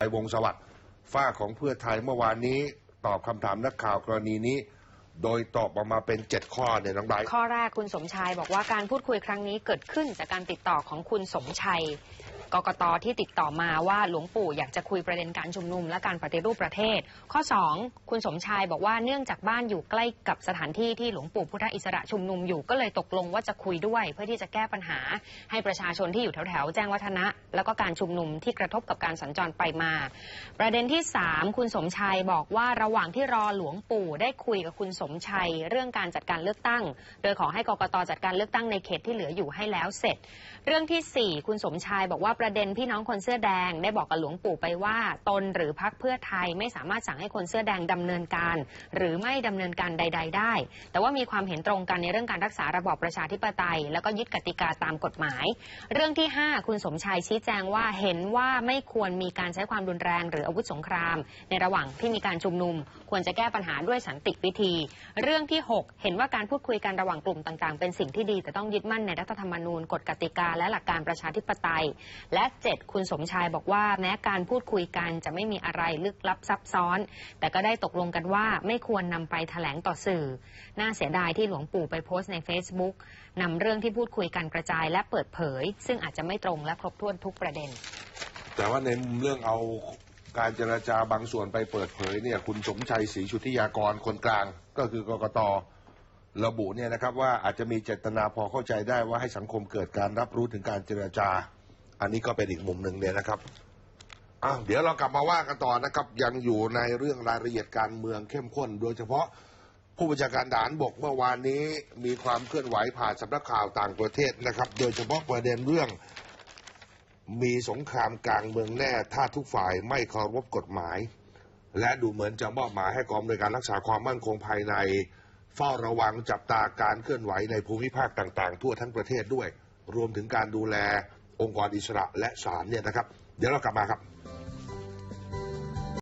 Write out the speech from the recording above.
ในวงสวัสดิ์ฝ้าของเพื่อไทยเมื่อวานนี้ตอบคำถามนักข่าวกรณีนี้ โดยตอบออกมาเป็น 7 ข้อเนี่ยน้องไบรท์ข้อแรกคุณสมชายบอกว่าการพูดคุยครั้งนี้เกิดขึ้นจากการติดต่อของคุณสมชัย กกตที่ติดต่อมาว่าหลวงปู่อยากจะคุยประเด็นการชุมนุมและการปฏิรูปประเทศ ข้อ 2 คุณสมชายบอกว่าเนื่องจากบ้านอยู่ใกล้กับสถานที่ที่หลวงปู่พุทธอิสระชุมนุมอยู่ก็เลยตกลงว่าจะคุยด้วย เพื่อที่จะแก้ปัญหา ให้ประชาชนที่อยู่แถวๆแจ้งวัฒนะ แล้วก็การชุมนุมที่กระทบกับการสัญจรไปมา ประเด็นที่ 3 คุณสมชัยบอกว่าระหว่างที่รอหลวงปู่ได้คุยกับคุณสมชัยเรื่องการจัดการเลือกตั้ง โดยขอให้กกตจัดการเลือกตั้งในเขตที่เหลืออยู่ให้แล้วเสร็จ เรื่องทีสี่4 คุณสมชายบอกว่าประเด็นพี่น้องคนเสื้อแดงได้บอกกับหลวงปู่ไปว่า ตนหรือพักเพื่อไทยไม่สามารถสั่งให้คนเสื้อแดงดำเนินการ หรือไม่ดำเนินการใด ๆ ได้ แต่ว่ามีความเห็นตรงกันในเรื่องการรักษาระบอบประชาธิปไตย แล้วก็ยึดกติกาตามกฎหมาย เรื่องที่ 5 คุณสมชายชี้แจงว่าเห็นว่าไม่ควรมีการใช้ความรุนแรง หรืออาวุธสงคราม ในระหว่างที่มีการชุมนุม ควรจะแก้ปัญหาด้วยสันติวิธี เรื่องที่ 6 เห็นว่าการพูดคุยกันระหว่างกลุ่มต่างๆ เป็นสิ่งที่ดีแต่ต้องยึดมั่นในรัฐธรรมนูญกฎกติกาและหลักการประชาธิปไตยและ 7 คุณสมชายบอกว่าแม้การพูดคุยกันจะไม่มีอะไรลึกลับซับซ้อน แต่ก็ได้ตกลงกันว่าไม่ควรนำไปแถลงต่อสื่อ น่าเสียดายที่หลวงปู่ไปโพสต์ใน Facebook นำเรื่องที่พูดคุยกันกระจายและเปิดเผย ซึ่งอาจจะไม่ตรงและครบถ้วนทุกประเด็น แต่ว่าในมุมเรื่องเอาการเจรจาบางส่วนไปเปิดเผยเนี่ยคุณสมชัยศรีชุติยากรคนกลางก็คือกกตระบุเนี่ยนะครับว่าอาจจะมีเจตนาพอเข้าใจได้ว่าให้สังคมเกิดการรับรู้ถึงการเจรจา อันนี้ก็เป็นอีกมุมหนึ่งเนี่ยนะครับอ้าวเดี๋ยวเรากลับมาว่ากันต่อนะครับ ยังอยู่ในเรื่องรายละเอียดการเมืองเข้มข้น โดยเฉพาะผู้บัญชาการฐานบกเมื่อวานนี้มีความเคลื่อนไหวผ่านสำนักข่าวต่างประเทศนะครับ โดยเฉพาะประเด็นเรื่อง มีสงครามกลางเมืองแน่ถ้าทุกฝ่ายไม่เคารพกฎหมาย และดูเหมือนจะมอบหมายให้กองบริการรักษาความมั่นคงภายใน เฝ้าระวังจับตาการเคลื่อนไหวในภูมิภาคต่าง ๆ ทั่วทั้งประเทศด้วย รวมถึงการดูแล องค์กรอิสระและศาลเนี่ยนะครับเดี๋ยวเรากลับมาครับ